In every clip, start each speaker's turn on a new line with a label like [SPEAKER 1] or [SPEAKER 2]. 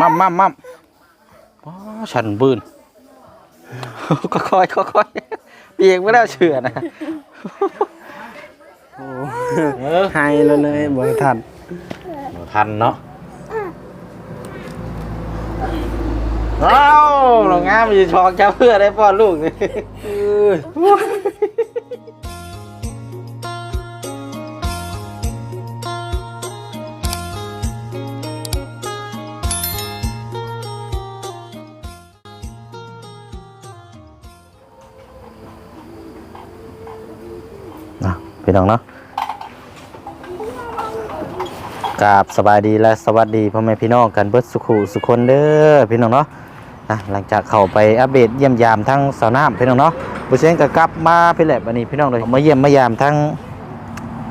[SPEAKER 1] มั่มมั่มมั่มอ๋อฉันบืนก็ค่อยค่อยค่อยเปียกไม่ได้เชื่อนะ
[SPEAKER 2] โอ้
[SPEAKER 1] เออ
[SPEAKER 2] ให้แล้วเลยบ่ให้ทัน
[SPEAKER 1] ทันเนาะว้าวเรางามอยู่ชองเจ้าเพื่อได้ป้อนลูกนี่ พี่น้องเนาะกราบสบายดีและสวัสดีพ่อแม่พี่น้องกันเบิดสุขุสุคนเด้อพี่น้องเนาะอะหลังจากเข้าไปอัปเดตเยี่ยมยามทั้งสาวน้ำพี่น้องเนาะบุเชนก็กลับมาพี่แหละบัดนี้พี่น้องเลยมาเยี่ยมมายามทั้ง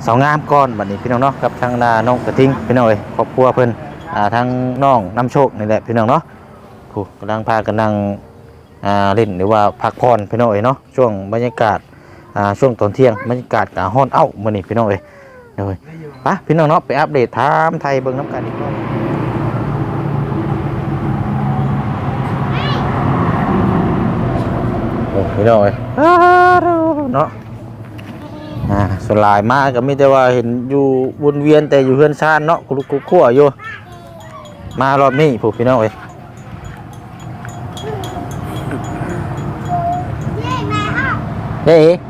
[SPEAKER 1] สาวงามก่อนบัดนี้พี่น้องเนาะกับทางนาน้องกระทิงพี่น้องเลยครอบครัวเพิ่นอ่าทั้งน้องน้ำโชคนี่แหละพี่น้องเนาะผู้กำลังพากันนั่งอ่าเล่นหรือว่าพักผ่อนพี่น้องเอ้ยเนาะช่วงบรรยากาศ อ่าช่วงตอนเที่ยงบรรยากาศกะฮ้อนเอ้ามื้อนี้พี่น้องเอ้ยเดี๋ยวเว้ยไปพี่น้องเนาะไปอัปเดตถามไทยเบิ่งน้ำกันอีกรอบโอ้พี่น้องเอ้ยเนาะอ่าสลายมากก็มีแต่ว่าเห็นอยู่วนเวียนแต่อยู่เฮือนชานเนาะกุลุกกุลักขั่วอยู่มารอบนี้ผู้พี่น้องเอ้ยเฮ้ย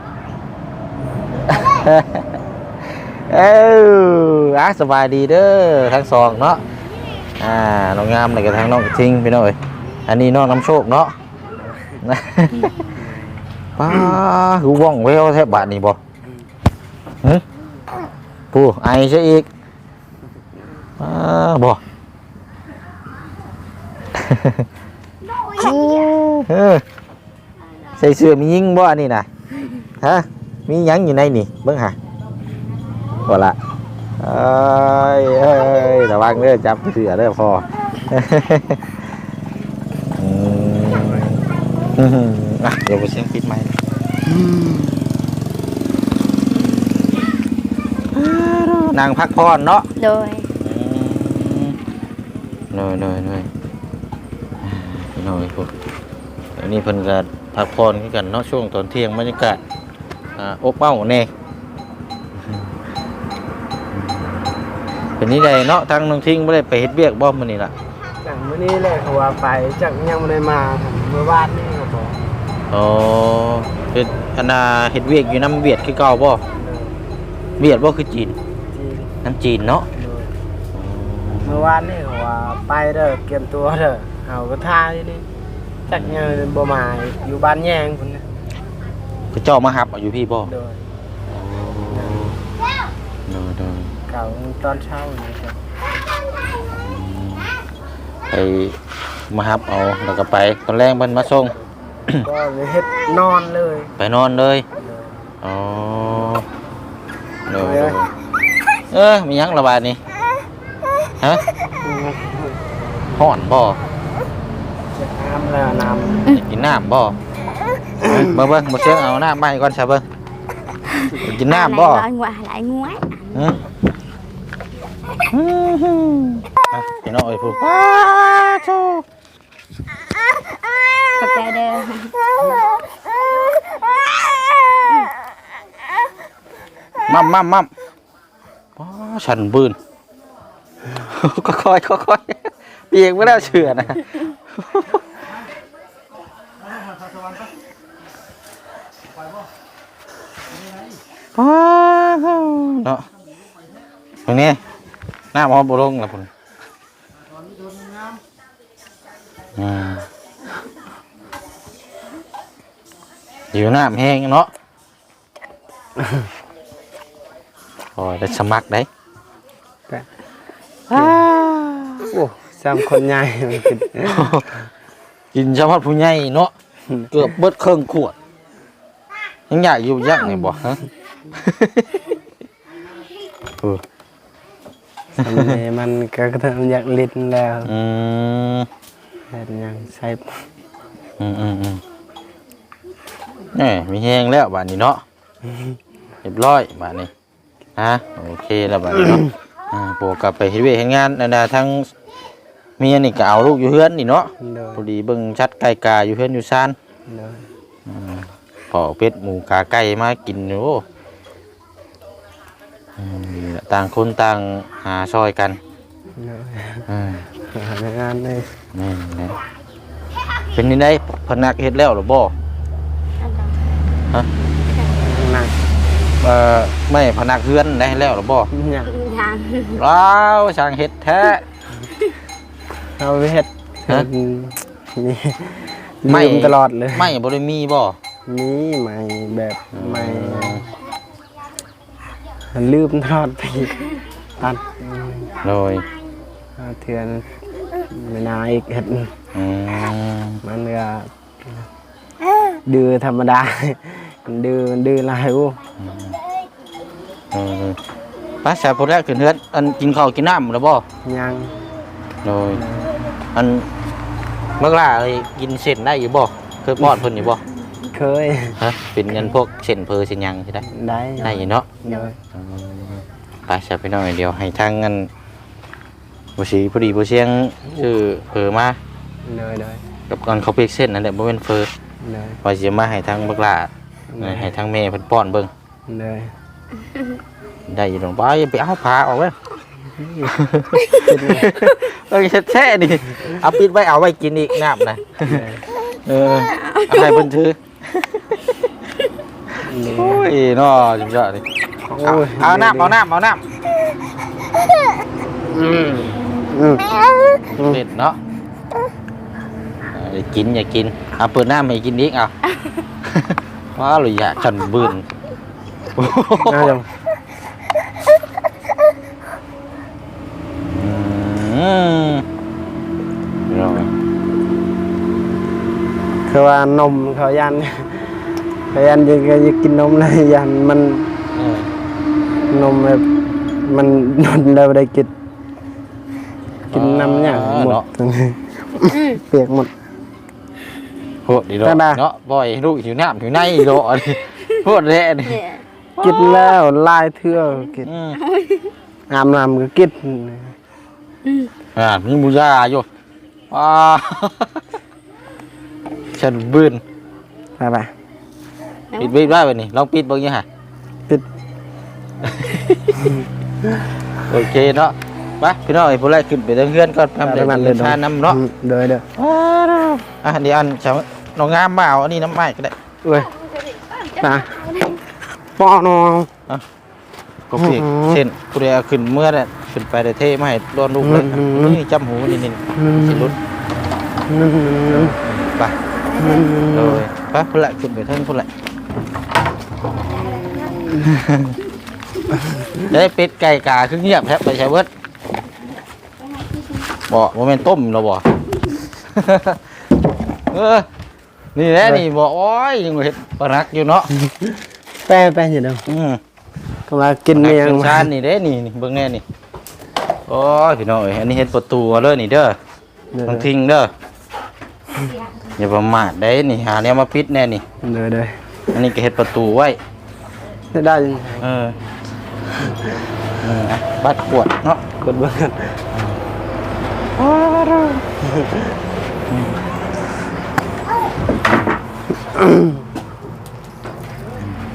[SPEAKER 1] เอออะสบายดีเด้อทั้งสองเนาะอ่าน้องงามเลยกับทางน้องกระทิงพี่น้องเอ้ยอันนี้น้องน้ำโชคเนาะป้าหูว่องเววแทบบาทนี่บ่หึปูไอใช่อีกป้าบ่เออใส่เสื้อมียิงบ่อันนี้นะฮะ มีหยังอยู่ในนี่เบิ่งหาบ่ละเอ้ยเอ้ยระวังเด้อจับเสือเด้อพออืมอะเดี๋ยวไปเสียงปิดไมค์นางพักพรเนาะ
[SPEAKER 3] โดย
[SPEAKER 1] เนยเนยเนยอ่าพี่น้องไอ้พวกอันนี้เพิ่นก็พักพรคือกันเนาะช่วงตอนเที่ยงบรรยากาศ อ่าอบเอ้าแน่เป็นนี่ได้เนาะทางน้องทิ้งไม่ได้ไปเฮ็ดเบียกบ่มื้อนี้ล่ะ
[SPEAKER 2] จังมื้อนี้แหละเขาว่าไปจักยังบ่ได้มาเมื่อวานนี้ก็บอก
[SPEAKER 1] อ๋อเฮ็ดอันน่ะเฮ็ดเวียกอยู่น้ำเวียดคือเก่าบ่เวียดบ่คือจีน
[SPEAKER 2] จีน
[SPEAKER 1] น้ำจีนเนาะ
[SPEAKER 2] เมื่อวานนี้เขาว่าไปเด้อเตรียมตัวเด้อเฮาก็ท่าที่นี่จักยังบ่มาอยู่บ้านแยงพุ่น น่ะ
[SPEAKER 1] คือเจ้ามาหับเอาอยู่พี่บ่
[SPEAKER 2] โดย
[SPEAKER 1] เด้อเด้อ
[SPEAKER 2] เก่าตอนเช้านี่ครับ
[SPEAKER 1] ไปมาหับเอาแล้วก็ไปตอนแรกเพิ่นมาส่ง
[SPEAKER 2] ก็เลยเฮ็ดนอนเลย
[SPEAKER 1] ไปนอนเลย
[SPEAKER 2] โดย
[SPEAKER 1] อ๋อเด้อเด้อเออมีหยังระบาดนี่ฮะฮ้อนบ่
[SPEAKER 2] จะน้ำแล้วน้
[SPEAKER 1] อยากกินน้ำบ่ เบิ่งเบิ่งบ่เสียงเอาน้ำมาให้ก่อนซะเบิ่งอยากกินน้ำบ่
[SPEAKER 3] Này gọi ngoại lại ngoái
[SPEAKER 1] อืมอะพี่น้องเอ้ยผู้
[SPEAKER 3] Cặp kè đê
[SPEAKER 1] มั่มมั่มมั่มอ๋อฉันบืนก็ค่อยก็ค่อยเปียกไม่ได้ ว้าวเนาะตรงนี้หน้าหมอบุลงแล้วพุ่นอืมอยู่หน้าแห้งเนาะโอ้ยได้สมัครได้ำ
[SPEAKER 2] โอ้ซ้ำคนใหญ่มันกิน
[SPEAKER 1] กินเฉพาะผู้ใหญ่เนาะเกือบเบิดเครื่องขวดยังใหญ่อยู่ยักนี่บ่ฮะ เออ
[SPEAKER 2] สำเนียงมันก็กระเทิมอยากลิ้นแล้ว
[SPEAKER 1] อืม
[SPEAKER 2] เฮ็ดหยังใส่
[SPEAKER 1] อืมอืมอืมนี่มีแห้งแล้วบาดนี้เนาะเรียบร้อยบาดนี้ฮะโอเคแล้วบัดนี้เนาะอ่าบวกกลับไปเฮ็ดเวยกเฮ็ดงานนั่นน่ะทั้งเมียนี่ก็เอาลูกอยู่เฮือนนี่เนาะ
[SPEAKER 2] โดย
[SPEAKER 1] พอดีเบิ่งชัดไก่กาอยู่เฮือนอยู่ซ่าน
[SPEAKER 2] โดย
[SPEAKER 1] พอเป็ดหมูกาไก่มากินโอ้ อืมนี่ล่ะต่างคนต่างหาซอยกัน
[SPEAKER 2] โดย
[SPEAKER 1] อืม
[SPEAKER 2] หางานเลย
[SPEAKER 1] นี่นะเป็นนี่ได้พนักเฮ็ดแล้วหรือบ่
[SPEAKER 2] นั่ง
[SPEAKER 1] เอ่อไม่พนักเฮือนได้แล้วหรือบ่
[SPEAKER 2] เนี่ย
[SPEAKER 3] ยัง
[SPEAKER 1] ว้าวช่างเฮ็ดแท้
[SPEAKER 2] เอาไปเฮ็ด
[SPEAKER 1] ฮะ
[SPEAKER 2] นี่
[SPEAKER 1] ไม่
[SPEAKER 2] ลืมตลอดเลย
[SPEAKER 1] ไม่บ่ได้มีบ่
[SPEAKER 2] นี่ใหม่แบบใหม่ ลืมตลอดไปตัด
[SPEAKER 1] โดย
[SPEAKER 2] เอาเทือนไม่นาอีกเฮ็ด
[SPEAKER 1] อืม
[SPEAKER 2] มันก็ดื้อธรรมดามันดื้อมันดื้อหลายอู้
[SPEAKER 1] เออไป้าชายพอแรกขึ้นเฮือนอันกินข้าวกินน้ำแล้วบ่
[SPEAKER 2] ยัง
[SPEAKER 1] โดยอันเมื่อล่าเอ้ยกินเส้นได้อยู่บ่เคยป้อนเพิ่นอยู่บ่
[SPEAKER 2] เคย
[SPEAKER 1] ฮะเป็นเงินพวกเส้นเพอเส้นหยังสิได้
[SPEAKER 2] ได้
[SPEAKER 1] ได้อยู่เนาะ
[SPEAKER 2] เดี๋ยว
[SPEAKER 1] ไปใช่ไปหน่อยเดียวให้ทางเงินบุชีพอดีบุเชียงชื่อเฟอมา
[SPEAKER 2] เลยเลย
[SPEAKER 1] กับก่อนเขาเปีกเส้นนั่นแหละบ่เป็นเฟอ
[SPEAKER 2] เลย
[SPEAKER 1] ว่าสิมาให้ทางบักหลาให้ทางแม่เพิ่นป้อนเบิ่ง
[SPEAKER 2] เลย
[SPEAKER 1] ได้อยู่ตรงบ่อย่าไปเอาผ้าออกเว้ยเอ้ยแท้ๆนี่เอาปิดไว้เอาไว้กินอีกน้ำนะเออเอาให้เพิ่นถือ โอ้ยเนาะจังๆนี่เอาเอาน้ำเอาน้ำเอาน้ำ
[SPEAKER 2] อืมอืม
[SPEAKER 1] เด็ดเนาะเอออย่ากินอย่ากินเอาเปิดน้ำให้กินอีกเอาว้าวเลยอยากฉันบืน
[SPEAKER 2] น่าจะ
[SPEAKER 1] อืม
[SPEAKER 2] คือว่านมเขายันเขายันยังจะกินนมเลยยันมัน
[SPEAKER 1] เออน
[SPEAKER 2] มแบบมันนอนแล้วได้กินกินน้ำเนี่ยหมดเปียกหมด
[SPEAKER 1] โหดดีเนาะ
[SPEAKER 2] ได้ปะ
[SPEAKER 1] เนาะบ่อยลูกหิวน้ำหิวในอีโลอันนี้โหดแร่นี่
[SPEAKER 3] เนี่ย
[SPEAKER 2] กินแล้วลายเทื่อกิน
[SPEAKER 1] อืม
[SPEAKER 2] อาบน้ำก็กิน
[SPEAKER 1] อ่ามีบูชาอยู่ว้า ฉันบืน
[SPEAKER 2] ไปไป
[SPEAKER 1] ปิดไว้ได้ป่ะนี่ลองปิดเบิ่งยังฮะ
[SPEAKER 2] ปิด
[SPEAKER 1] โอเคเนาะไปพี่น้องไอ้พวกแรกขึ้นไปทางเฮือนก่อนทำเดี๋ยวมันชาน้ำเนาะ
[SPEAKER 2] อืมเด้อเด้อ
[SPEAKER 1] อะเดี๋ยวอันจะน้องงามมาเอาอันนี้น้ำไม้ก็ได้
[SPEAKER 2] เอ้ยนะปอน้อง
[SPEAKER 1] ก็เปียก
[SPEAKER 2] อือหือ
[SPEAKER 1] เส้นผู้ใดเอาขึ้นเมื่อน่ะขึ้นไปได้เท่มาให้ร้อนลูกเลย
[SPEAKER 2] อือหือ
[SPEAKER 1] นี่จำหูนี่นี่
[SPEAKER 2] อืม
[SPEAKER 1] สิรุด
[SPEAKER 2] อืม
[SPEAKER 1] ไป
[SPEAKER 2] อืม
[SPEAKER 1] เลยไปพุ่นละขึ้นไปเท่งพุ่นละได้เป็ดไก่กาคือเงียบแทบไปใช้เบิดบ่โมเมนต้มเราบ่เออนี่แหละนี่บ่โอ้ยยังเห็ดปลารักอยู่เนาะ
[SPEAKER 2] แป้แป้อยู่เด้อ
[SPEAKER 1] อืม
[SPEAKER 2] ก็มากิน
[SPEAKER 1] นัก
[SPEAKER 2] เมียง
[SPEAKER 1] เครื่องชานนี่เด้นี่นี่เบิ่งแน่นี่โอ้ยพี่น้องเอ้ยอันนี้เฮ็ดประตูเอาเลยนี่เด้อ
[SPEAKER 2] เด้อ
[SPEAKER 1] ต้องทิ้งเด้อ อย่าประมาทได้นี่หาแนวมาปิดแน่นี่
[SPEAKER 2] เด้อเด้อ
[SPEAKER 1] อันนี้ก็เฮ็ดประตูไว้
[SPEAKER 2] ได้ได้ยังไง
[SPEAKER 1] เออเอออะบัดขวดเนาะ
[SPEAKER 2] กดเบิ่งกัน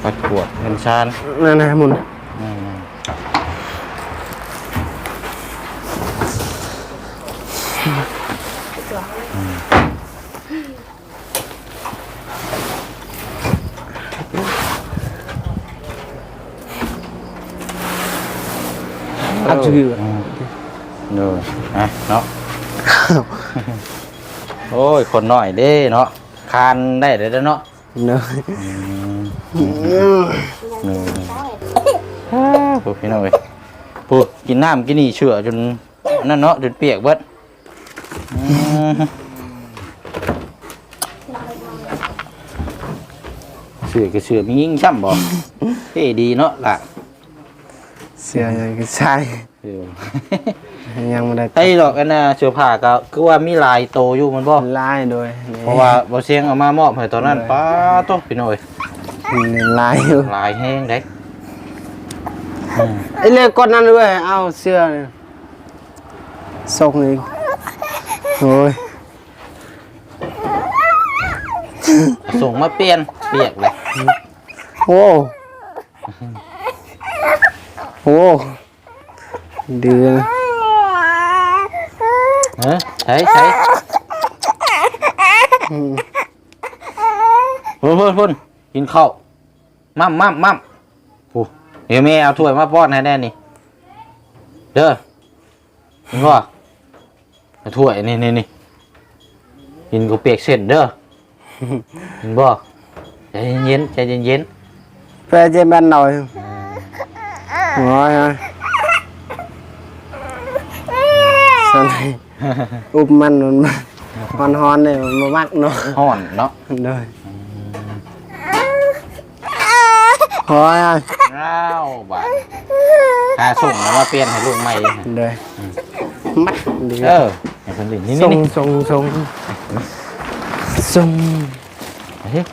[SPEAKER 1] บัดขวดเงินชาน
[SPEAKER 2] นั่นนะหมุน
[SPEAKER 1] อืม
[SPEAKER 2] อัดชื่อ
[SPEAKER 1] อืมเด้ออะเนาะโอ้ยคนน้อยเด้เนาะคานได้เด้อเนาะ
[SPEAKER 2] เด้อ
[SPEAKER 1] หนึ่งปุ๊บพี่น้องเอ้ยปุ๊บกินน้ำกินนี่เชื่อจนนั่นเนาะจนเปียกเบิดอืมเสือก็เสือมียิ่งช่ำบ่เท่ดีเนาะล่ะ
[SPEAKER 2] เสียยังก็ใช่
[SPEAKER 1] เออ
[SPEAKER 2] ยังไม่ได้
[SPEAKER 1] ไอ้ดอกอันน่ะเสื้อผ้าก็คือว่ามีลายโตอยู่มันบ่
[SPEAKER 2] ลายโดยนี่
[SPEAKER 1] เพราะว่าบ่เสียงเอามามอบให้ตอนนั้นป้าโตพี่น้อย
[SPEAKER 2] นี่ลายอยู่
[SPEAKER 1] ลายแห้งเด้อืม
[SPEAKER 2] ไอ้เล็กกดนั่นด้วยเอาเสื้อเนี่ยส่งอีกโอ้ย
[SPEAKER 1] ส่งมาเปลี่ยนเปียกเลย
[SPEAKER 2] โอ้ โอ้เดือน
[SPEAKER 1] เออใช้ใช้
[SPEAKER 2] อืม
[SPEAKER 1] พุ่นพุ่นพุ่นกินข้าวมั่มมั่มมั่มโอ้เดี๋ยวแม่เอาถ้วยมาป้อนให้แน่นี่เด้อเห็นบ่เอาถ้วยนี่นี่นี่กินกับเปียกเส้นเด้อเห็นบ่ใจเย็นๆใจเย็น
[SPEAKER 2] แปรเจมันหน่อยโอ้ยสนยอุบมันมันมันฮอนเนี่ย มันมักเนาะ
[SPEAKER 1] ๆห่อนเนาะ
[SPEAKER 2] เลยโอ้ย
[SPEAKER 1] อ้าวบาดหาส่งแล้วมาเปลี่ยนให้ลูกใหม่ดิ
[SPEAKER 2] เลยมัดดี
[SPEAKER 1] เออให้เพิ่นดินี่
[SPEAKER 2] ส่
[SPEAKER 1] นี่
[SPEAKER 2] ง
[SPEAKER 1] นี่
[SPEAKER 2] ส่งส่งส่ง
[SPEAKER 1] เฮ้ย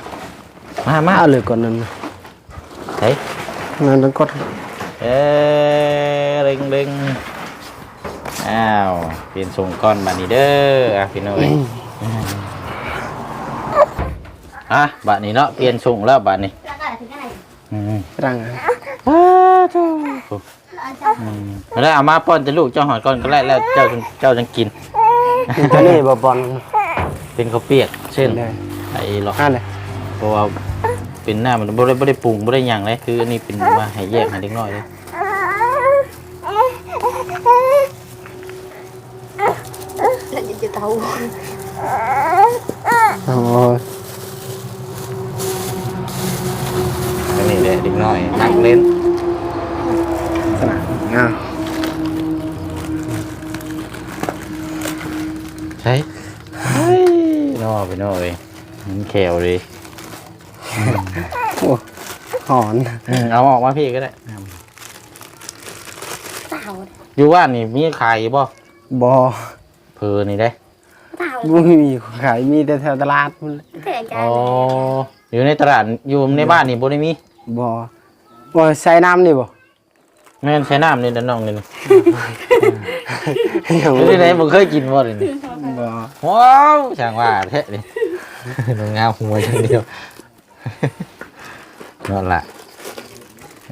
[SPEAKER 1] มา
[SPEAKER 2] มา
[SPEAKER 1] มา
[SPEAKER 2] เอาเลยก่อนนั้น
[SPEAKER 1] เฮ้ย
[SPEAKER 2] นั่นต้องกด
[SPEAKER 1] เอ้ยเร่งเร่งอ้าวเปลี่ยนส่งก้อนบาดนี้เด้ออะพี่น้อยอะบาดนี้เนาะเปลี่ยนส่งแล้วบาดนี้อืม
[SPEAKER 2] รัง
[SPEAKER 1] อืมแล้วเอามาป้อนจะลูกเจ้าหอดก่อนก็ได้แล้วเจ้าจึงเจ้าจึงกิน
[SPEAKER 2] กินตัวนี้บ่บอล
[SPEAKER 1] เป็นข้าวเปียกเช่น
[SPEAKER 2] เลย
[SPEAKER 1] ไอ้หรอก
[SPEAKER 2] อ่าเลย
[SPEAKER 1] เพราะว่า เป็นหน้ามันบ่ได้บ่ได้ปรุงบ่ได้หยังเลยคืออันนี้เป็นว่าให้แยกให้เด็กน้อยเลย
[SPEAKER 3] Là gì tàu
[SPEAKER 2] โอ้ย
[SPEAKER 1] อันนี้แหละเด็กน้อยนักเล่น
[SPEAKER 2] สนามอะ
[SPEAKER 1] ใช่เฮ้ยน้อไปน้อยมันแขวเลย
[SPEAKER 2] โอ้หอน
[SPEAKER 1] อืมเอาออกมาพี่ก็ได้
[SPEAKER 3] Tàu
[SPEAKER 1] อยู่ว่านนี่มีขายอยู่บ่
[SPEAKER 2] บอ
[SPEAKER 1] เพอนี่ได้
[SPEAKER 3] Tàu
[SPEAKER 2] บ่มีขายมีแต่แถวตลาดมัน
[SPEAKER 3] Thế là
[SPEAKER 1] อ๋อ
[SPEAKER 3] cha
[SPEAKER 1] อยู่ในตลาดอยู่ในบ้านนี่บ่ได้มี
[SPEAKER 2] บอบ่ใส่น้ำนี่บ่
[SPEAKER 1] แม่นใช้น้ำนี่ด้านนองนี่
[SPEAKER 2] ยัง
[SPEAKER 1] อยู่ที่ไหนบ่เคยกินบ่เลยนี่
[SPEAKER 2] บ่
[SPEAKER 1] ว้าวช่างว่าแท้นี่นงามหัวอย่างเดียว นั่นแหละ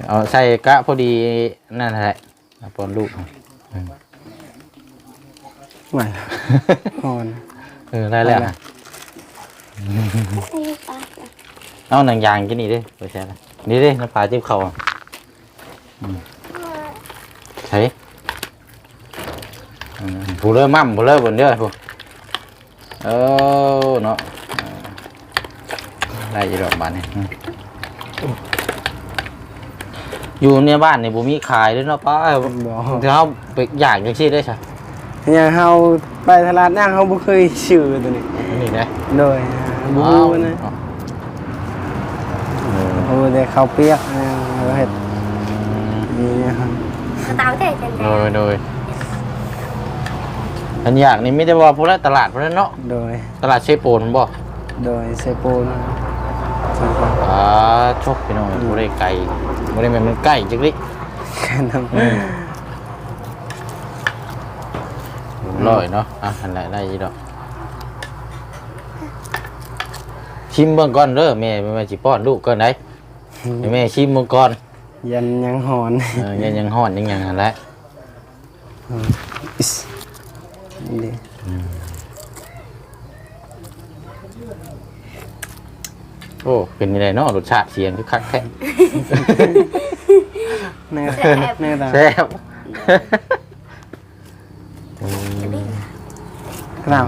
[SPEAKER 1] เอาใส่กะพอดีนั่นแหละเอาปอนลูก
[SPEAKER 2] ไม่หอน
[SPEAKER 1] เออได้แล้ว
[SPEAKER 2] ได้แล้ว
[SPEAKER 1] เอาหนังยางกินนี่ดิไปใช่ละนี่ดิน้ำปลาจิ้มเข่าอะอืมใช่อืมผู้เลิศมั่มผู้เลิศบนเด้อผู้เออเนาะเออ ได้อยี่ดอกบานนี่อืมอยู่ในบ้านนี่บุมีขายด้วยเนาะป้า
[SPEAKER 2] บ่
[SPEAKER 1] เดี๋ยวเขาไปอยากจังซี่ได้ใช่
[SPEAKER 2] ยังเฮาไปตลาดย่างเฮาบ่เคยชื่อตัวนี้
[SPEAKER 1] นี่นะ
[SPEAKER 2] โดยบ่
[SPEAKER 1] อ้าว
[SPEAKER 2] รู้นะ
[SPEAKER 1] เออ
[SPEAKER 2] โอ้แต่ข้าวเปียกนะเอาเฮ็ดนี่นะครับ
[SPEAKER 3] Tàu thế cha
[SPEAKER 1] โดยโดยอันอยากนี่ไม่ได้ว่าพวกนั้นตลาดพวกนั้นเนาะ
[SPEAKER 2] โดย
[SPEAKER 1] ตลาดเชโปนบ่
[SPEAKER 2] โดยเซโปน
[SPEAKER 1] อ่าชกพี่น้องบ่ได้ไกลบ่ได้แม่นมันใกล้จังลิ
[SPEAKER 2] แค่นั้น
[SPEAKER 1] ร้อยเนาะอะอันไหนได้อีดอกชิมเบิ่งก่อนเด้อแม่แม่สิป้อนลูกก่อนได้ให้แม่ชิมเบิ่งก่อน
[SPEAKER 2] ยันยังหอน
[SPEAKER 1] เออยังยังฮ้อนยังยังหั่นแหละ
[SPEAKER 2] อิสนี่
[SPEAKER 1] โอ้เป็นยังไงเนาะรสชาติเสียงคือคักแท้
[SPEAKER 2] แน่แน่ตา
[SPEAKER 1] แซ่บ
[SPEAKER 2] ครับ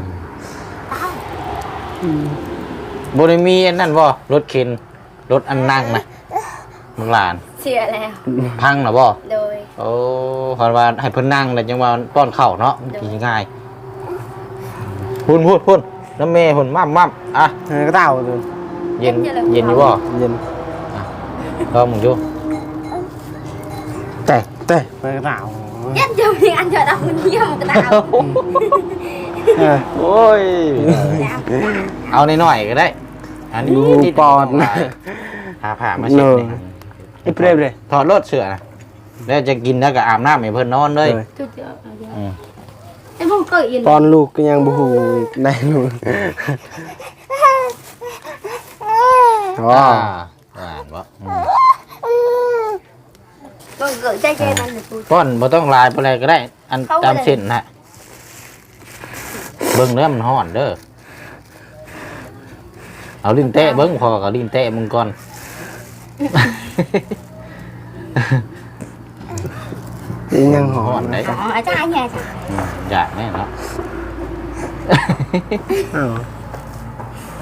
[SPEAKER 1] บ่ได้มีอันนั้นบ่รถเข็นรถอันนั่งนะมึงหลาน
[SPEAKER 3] Xìa lèo
[SPEAKER 1] พังนะบ่
[SPEAKER 3] Rồi
[SPEAKER 1] โอ้ขอนว่าให้เพิ่นนั่งแล้วจังว่าป้อนข้าวเนาะมันสิง่ายพุ่นพุ่นพุ่นน้ำแม่พุ่นมั่มมั่มอะ
[SPEAKER 2] เออก็เต่าตัว
[SPEAKER 1] เย็นเย็นอยู่บ่
[SPEAKER 2] เย็น
[SPEAKER 1] ลองมึงดู
[SPEAKER 2] แต่แต่ไปก็เต่า
[SPEAKER 3] Chết chồng thì anh chờ đâu mình nhiều một cái tàu
[SPEAKER 2] เออ
[SPEAKER 1] โอ้ย เอาหน่อยๆก็ได้ อันนี้
[SPEAKER 2] ดู
[SPEAKER 1] นิด
[SPEAKER 2] ปอดนะ
[SPEAKER 1] หาผ่ามาเช็ดนี่
[SPEAKER 2] ไอ้เปรมเลย
[SPEAKER 1] ถอดรถเสือนะแล้วจะกินแล้วก็อาบน้ำให้เพิ่นนอนเลย
[SPEAKER 2] เลย
[SPEAKER 3] chút chưa ở đây
[SPEAKER 1] อืม
[SPEAKER 3] em không cởi yên
[SPEAKER 2] ตอนลูกก็ยังบ่ฮู้อีกได้ลูก อ๋อ
[SPEAKER 1] อ่าอ่านบ่อืม
[SPEAKER 3] cởi gỡ tay cho em ăn được tôi
[SPEAKER 1] ป้อนบ่ต้องลายบ่อะไรก็ได้ อัน
[SPEAKER 3] เข้าไปเลย
[SPEAKER 1] ตามเส้นน่ะเบิ่งเด้อมันฮ้อนเด้อเอาลิ้นเตะเบิ่งพอกับลิ้นเตะมึงก่อน
[SPEAKER 2] อีหยังหอ
[SPEAKER 1] ฮ้อ
[SPEAKER 2] ม
[SPEAKER 1] นได้
[SPEAKER 3] Đó, ở trái nhà sao
[SPEAKER 1] อืมอยากแน่เนาะ
[SPEAKER 2] อ้าว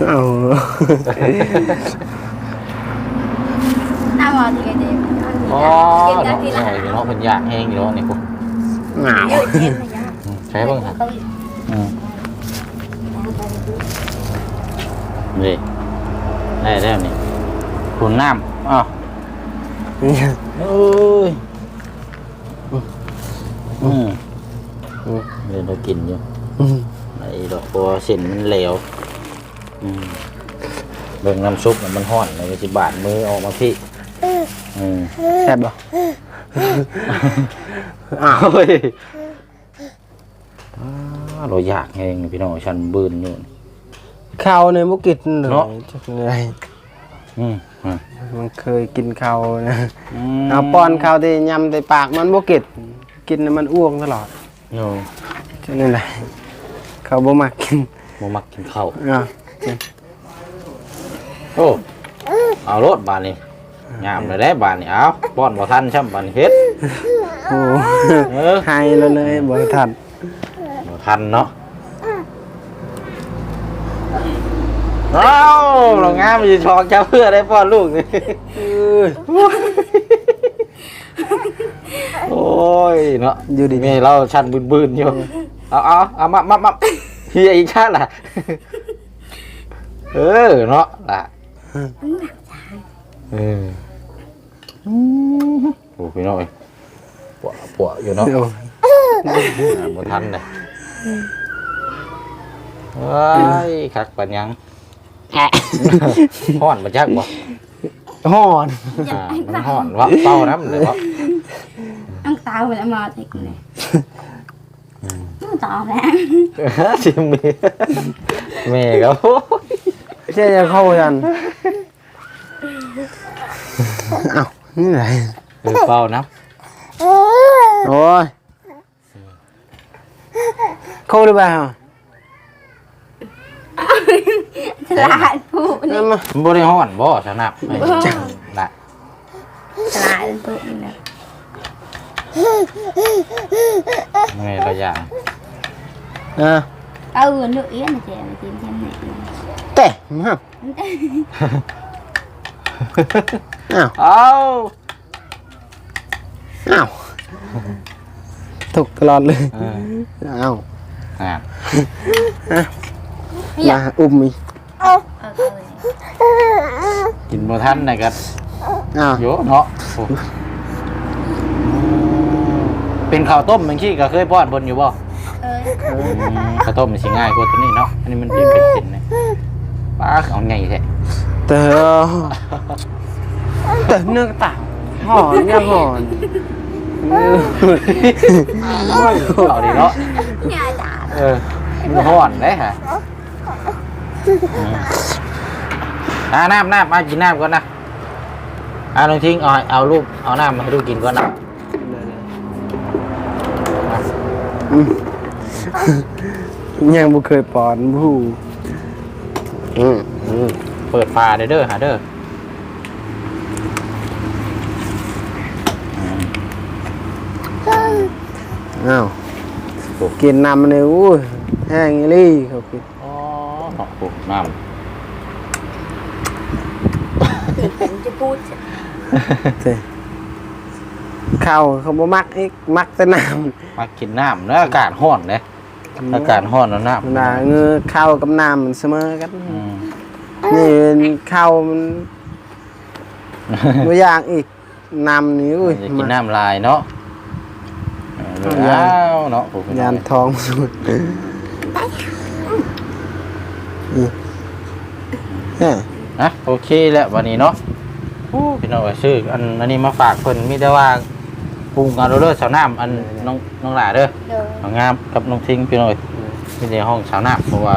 [SPEAKER 2] เอาว
[SPEAKER 3] tao mà thì cái gì ăn
[SPEAKER 1] อ๋อ
[SPEAKER 3] Kiếm
[SPEAKER 1] เนาะเนาะเพิ่นยากแฮงอยู่เนาะนี่กู
[SPEAKER 2] หนาว
[SPEAKER 1] ใช้บิ่งฮะ
[SPEAKER 3] Cởi
[SPEAKER 1] อืมนี่ได้แล้วนี่คุณน้ำอ้าวเอ้ยอืมเดี๋ยวเรากินอยู่ไอ้ดอกบัวเส้นมันเหลว เบิ่งน้ำซุปน่ะมันห่อนเลยก็สิบาดมือออกมาพี่อืม
[SPEAKER 2] แซ่บบ่อ้าว
[SPEAKER 1] เฮ้ยอ้าเราอยากเองพี่น้องฉันบืนอยู่นี่
[SPEAKER 2] ข้าวเนี่ยบ่กินเลย
[SPEAKER 1] เนาะ
[SPEAKER 2] จักไง
[SPEAKER 1] อืมอืม
[SPEAKER 2] มันเคยกินข้าวนะ
[SPEAKER 1] ม
[SPEAKER 2] เอาป้อนข้าวที่ยำในปากมันบ่กินกินแล้วมันอ้วกตลอด
[SPEAKER 1] โย่
[SPEAKER 2] ฉะนั้นแหละเขาบ่มักกิน
[SPEAKER 1] บ่มักกินข้าว
[SPEAKER 2] อะ
[SPEAKER 1] โอ้เอารถบานนี่งามเลยได้บานนี่เอาป้อนบ่ทันช่ำบานนี่เฮ็ด
[SPEAKER 2] โอ้
[SPEAKER 1] เออ
[SPEAKER 2] ให้แล้วเลยบ่ทัน
[SPEAKER 1] บ่ทันเนาะเอาเรางามอยู่ชอกเจ้าเพื่อได้ป้อนลูกนี่
[SPEAKER 2] เอ้ย
[SPEAKER 1] โอ้ยเนาะ
[SPEAKER 2] อยู่ดี
[SPEAKER 1] แม่เราชันบืนๆอยู่เอาเอาเอามามามาเฮียอีกชาติล่ะ เออเนาะล่ะเออโอ้พี่น้อยปวปวอยู่เนาะ
[SPEAKER 2] โอ้
[SPEAKER 1] อ่าบ่ทันเลยว้ายคักปัญญังห้อนมาจักบ่
[SPEAKER 2] ฮ้อน
[SPEAKER 1] อ่ามันห้อนวะเป่าน้ำเลยวะ
[SPEAKER 3] ăn tao mà lại mò thì này nó to ra
[SPEAKER 1] ชิมเมเมก็
[SPEAKER 2] ใช่จะเข้ายันเอ้านี่ไหน
[SPEAKER 1] เออเป่าน้
[SPEAKER 2] โอ้ยเข้าหรือเปล่า
[SPEAKER 3] lại phụ
[SPEAKER 2] นั่นมาำ
[SPEAKER 1] มันบ่ได้ห้อนบ่สนับไม่ละ
[SPEAKER 3] lại phụ này
[SPEAKER 1] เมเราอย่าง
[SPEAKER 2] อะ
[SPEAKER 3] ừ nước yến là trẻ mà tìm thêm này
[SPEAKER 2] เตะมาอ้าว
[SPEAKER 1] เอา
[SPEAKER 2] อ้าวถูกตลอดเลย
[SPEAKER 1] เออ
[SPEAKER 2] อ้าว
[SPEAKER 1] อ่า
[SPEAKER 2] มาอุ้มอีก
[SPEAKER 3] ờ ừ
[SPEAKER 1] กินบ่ทันนะกัน
[SPEAKER 2] อ้าว
[SPEAKER 1] โยเนาะโอ้เป็นข้าวต้มบางทีก็เคยป้อนบนอยู่บ่
[SPEAKER 3] ừ
[SPEAKER 1] ข้าวต้มมันสิง่ายกว่าตัวนี้เนาะอันนี้มันเป็นเป็นสินนะ ป้าเอาไงแท้
[SPEAKER 2] แต่ แต่เนื้อกระต่ายห่อนยังห่อนเออ
[SPEAKER 1] เอาดีเนาะ
[SPEAKER 3] nhà trả
[SPEAKER 1] เออมันห้อนได้ฮะอืมอ่าน้ำน้ำมากินน้ำก่อนนะอ่าลองทิ้งเอาเอาลูกเอาน้ำมาให้ลูกกินก่อนนะ
[SPEAKER 2] อืมยังบ่เคยป้อนผู้ อืมอืม
[SPEAKER 1] เปิดฝาเด้อเด้อหาเด้อ
[SPEAKER 2] อ้าวกินน้ำมันเลยอู้ยแห้งอีหลี่เขากิน
[SPEAKER 1] อ๋อโอ้น้
[SPEAKER 3] cho cút
[SPEAKER 2] เต้ข้าวเขาบ่มักอีกมักแต่น้ำ
[SPEAKER 1] มากินน้ำแล้วอากาศห้อนเลยำ อากาศห้อนแล้วน้ำ
[SPEAKER 2] น่ะเงือข้าวกับน้ำมันเสมอกัน
[SPEAKER 1] อืม
[SPEAKER 2] นี่ข้าวมันบ่อย่างอีกน้ำนี่อุ้ย
[SPEAKER 1] จะกินน้ำลายเนาะเอออ้าวเนาะผม
[SPEAKER 2] ยานทองสุดนี่เนี่ย
[SPEAKER 1] นะโอเคแล้ววันนี้เนาะโอ้พี่น้องก็ชื่ออันอันนี้มาฝากเพิ่นมีแต่ว่า ปรุงเอาเด้อสาวน้ำอันน้องน้องหลาเด้อ
[SPEAKER 3] เด้อ
[SPEAKER 1] น้องงามกับน้องทิ้งพี่น้อยพี่ในห้องสาวน้ำเพราะว่า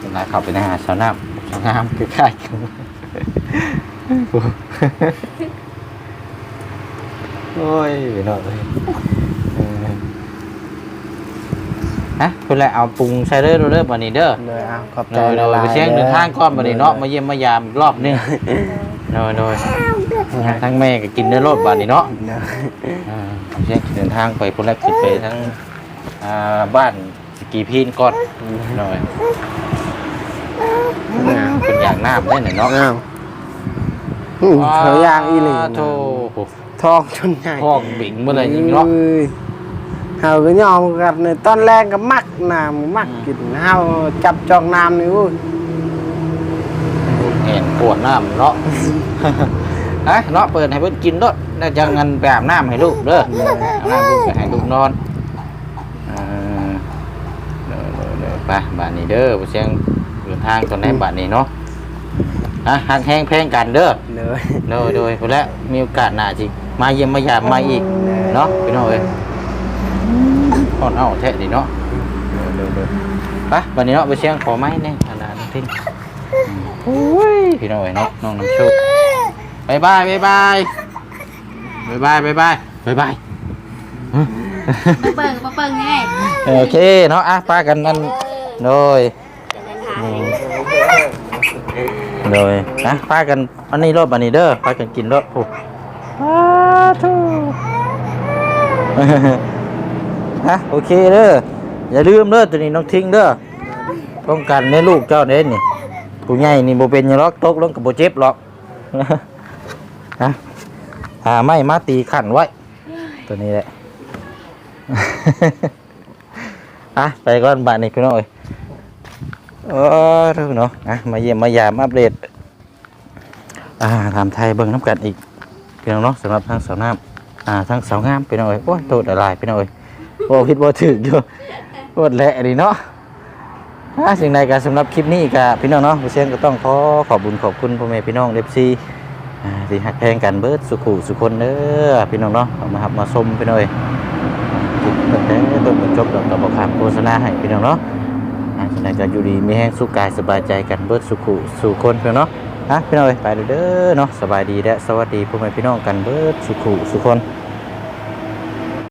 [SPEAKER 1] เวลาเข้าไปในหาสาวน้ำสาวงามคือค่ายกันโอ้ยพี่น้อยเออฮะคุณแหละเอาปรุงใช้เด้อเด้อบันนี้เด้อ
[SPEAKER 2] เลยเอาขอบใจ
[SPEAKER 1] โดยโดย
[SPEAKER 2] หลา
[SPEAKER 1] ไป
[SPEAKER 2] ๆ
[SPEAKER 1] เชียงเดินทางก่อนบันนี้เนาะมาเยี่ยมมายามอีกรอบหนึงโดยโดย ทั้งแม่ก็กินเนื้อรดบันนี้เนาะ
[SPEAKER 2] เด้อ
[SPEAKER 1] อ่าผมเช่นเดินทางไปคนแรกขึ้นไปทั้งอ่าบ้านสกีพีนก่อนหน่อยเป็นอย่างน้ำได้หน่อยเนาะ
[SPEAKER 2] อ้าวอืมเขาย่างอีหลี
[SPEAKER 1] โธ่
[SPEAKER 2] ทองจนใหญ่
[SPEAKER 1] พอกบิ่งเมื่อไรยิงเนาะ
[SPEAKER 2] อ้ยเฮาก็ยอมกันในตอนแรกก็มักน้ำมักกินเฮาจับจองน้ำนี่อุ้ย
[SPEAKER 1] เห็นปวดน้ำเนาะ ฮะเนาะเปิดให้เพิ่นกินเด้อน่าจะเงินไปอาบน้ำให้ลูกเด้ออาบน้ำลูกไปให้ลูกนอนอ่าเด้อเด้อเด้อไปบ้านนี้เด้อผู้เชียงเดินทางตอนไหนบ้านนี้เนาะอะหักแห้งแพงกันเด้อ
[SPEAKER 2] เลย
[SPEAKER 1] โดยโดยพอแล้วมีโอกาสหน้าจิมาเยี่ยมมายามมาอีกเนาะพี่น้องเอ้ยพอนเอาแท้ดิเนาะเดี๋ยวเดี๋ยวไปวันนี้เนาะไปเชียงขอไม้เนี่ยขนาดนั้นทิ้งโอ้ยพี่น้องเอ้ยเนาะน้องน้ำโชค บายบายบายบายบายบายบายบายบายบาย
[SPEAKER 3] มาเปิงมาเปิงไง
[SPEAKER 1] โอเคเนาะอะป้ากันนั่นโดย
[SPEAKER 3] จะเดินทาง
[SPEAKER 1] อืมโดยนะป้ากันอันนี้รถบันนี้เด้อป้ากันกินรถผู้อ้าทูฮะโอเคเด้ออย่าลืมเด้อตัวนี้น้องทิ้งเด้อป้องกันในลูกเจ้าเด้นี่ผู้ใหญ่นี่บ่เป็นหยังหรอกตกลงกับบ่เจ็บหรอก ฮะหาไม้มาตีขันไว้ ตัวนี้แหละ อะไปก่อนบ้านนี้พี่น้องเอ้ยเออเรื่องเนาะอะมาเยี่ยมมายามอัปเดตอ่าถามไทยเบิ่งน้ำกันอีกพี่น้องเนาะสำหรับทางสาวน้ำอ่าทางสาวงามพี่น้องเอ้ยโอ้ยโตดอะไรพี่น้องเอ้ยโอ้คิดว่าถึกอยู่โคตรแหละดีเนาะอ่าสิ่งใดการสำหรับคลิปนี้ก็พี่น้องเนาะผู้เชี่ยงก็ต้องขอขอบบุญขอบคุณพ่อแม่พี่น้องเอฟซี อ่าที่หักแพงกันเบิดสุขุสุคนเด้อพี่น้องเนาะเอามาหับมาชมพี่น้อยตั้งแต่ต้นจนจบแล้วก็บอกคำโฆษณาให้พี่น้องเนาะอ่าฉะนั้นก็อยู่ดีมีแห้งสุขกายสบายใจกันเบิดสุขุสุคนเพื่อนเนาะฮะพี่น้องเอ้ยไปเด้อเนาะสบายดีและสวัสดีพ่อแม่พี่น้องกันเบิดสุขุสุคน